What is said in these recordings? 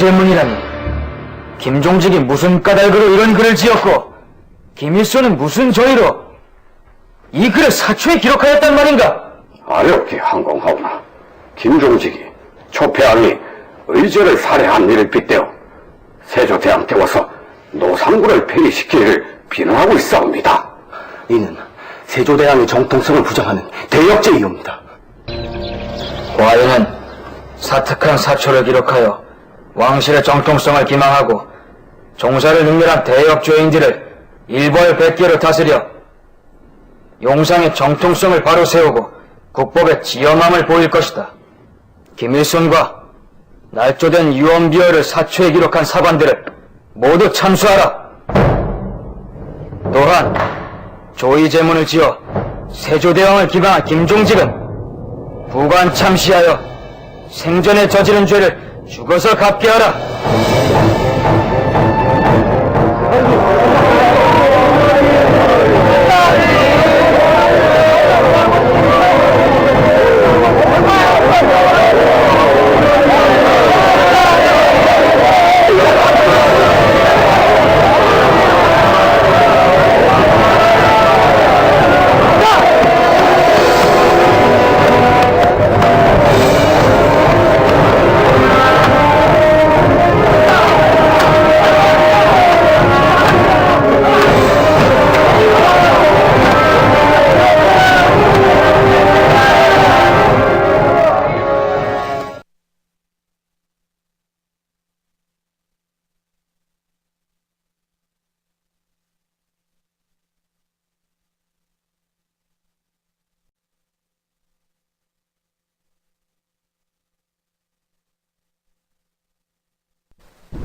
조이제문이라니. 김종직이 무슨 까닭으로 이런 글을 지었고, 김일소는 무슨 저희로 이 글을 사초에 기록하였단 말인가? 어렵게 항공하오나 김종직이 초패왕이 의제를 살해한 일을 빗대어 세조대왕 태워서 노상군을 폐위시키기를 비난하고 있사옵니다. 이는 세조대왕의 정통성을 부정하는 대역죄이옵니다. 과인은 사특한 사초를 기록하여 왕실의 정통성을 기망하고 종사를 능멸한 대역죄인들을 일벌백계로 다스려 용상의 정통성을 바로 세우고 국법의 지엄함을 보일 것이다. 김일손과 날조된 유언비어를 사초에 기록한 사관들을 모두 참수하라. 또한 조의제문을 지어 세조대왕을 기방한 김종직은 부관 참시하여 생전에 저지른 죄를 죽어서 갚게 하라.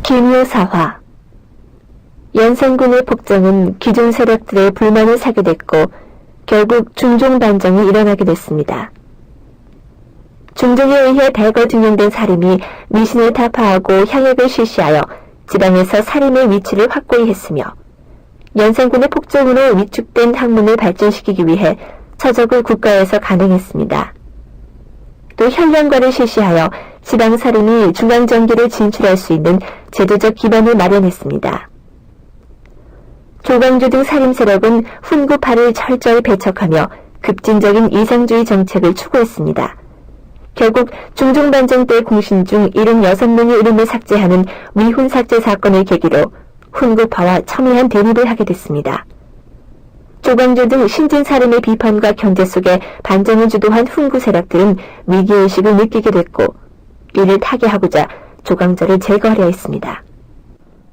김효사화 연산군의 폭정은 기존 세력들의 불만을 사게 됐고 결국 중종 반정이 일어나게 됐습니다. 중종에 의해 대거 증명된 살인이 미신을 타파하고 향액을 실시하여 지방에서 살인의 위치를 확고히 했으며 연산군의 폭정으로 위축된 학문을 발전시키기 위해 처적을 국가에서 간행했습니다. 또 현량과를 실시하여 지방살인이 중앙정기를 진출할 수 있는 제도적 기반을 마련했습니다. 조광조 등 살인 세력은 훈구파를 철저히 배척하며 급진적인 이상주의 정책을 추구했습니다. 결국 중종반정 때 공신 중 76명의 이름을 삭제하는 위훈 삭제 사건을 계기로 훈구파와 첨예한 대립을 하게 됐습니다. 조광조 등 신진살인의 비판과 경제 속에 반정을 주도한 훈구 세력들은 위기의식을 느끼게 됐고 이를 타개하고자 조광조를 제거하려 했습니다.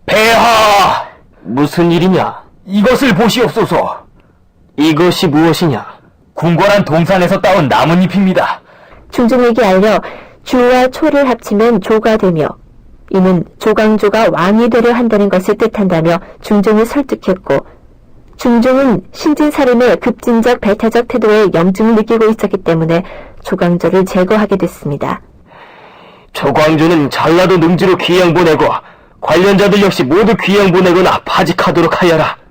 폐하! 무슨 일이냐? 이것을 보시옵소서. 이것이 무엇이냐? 궁궐한 동산에서 따온 나뭇잎입니다. 중종에게 알려 주와 초를 합치면 조가 되며 이는 조광조가 왕이 되려 한다는 것을 뜻한다며 중종을 설득했고 중종은 신진살인의 급진적 배타적 태도에 염증을 느끼고 있었기 때문에 조광조를 제거하게 됐습니다. 조광조는 전라도 능지로 귀양 보내고 관련자들 역시 모두 귀양 보내거나 파직하도록 하여라.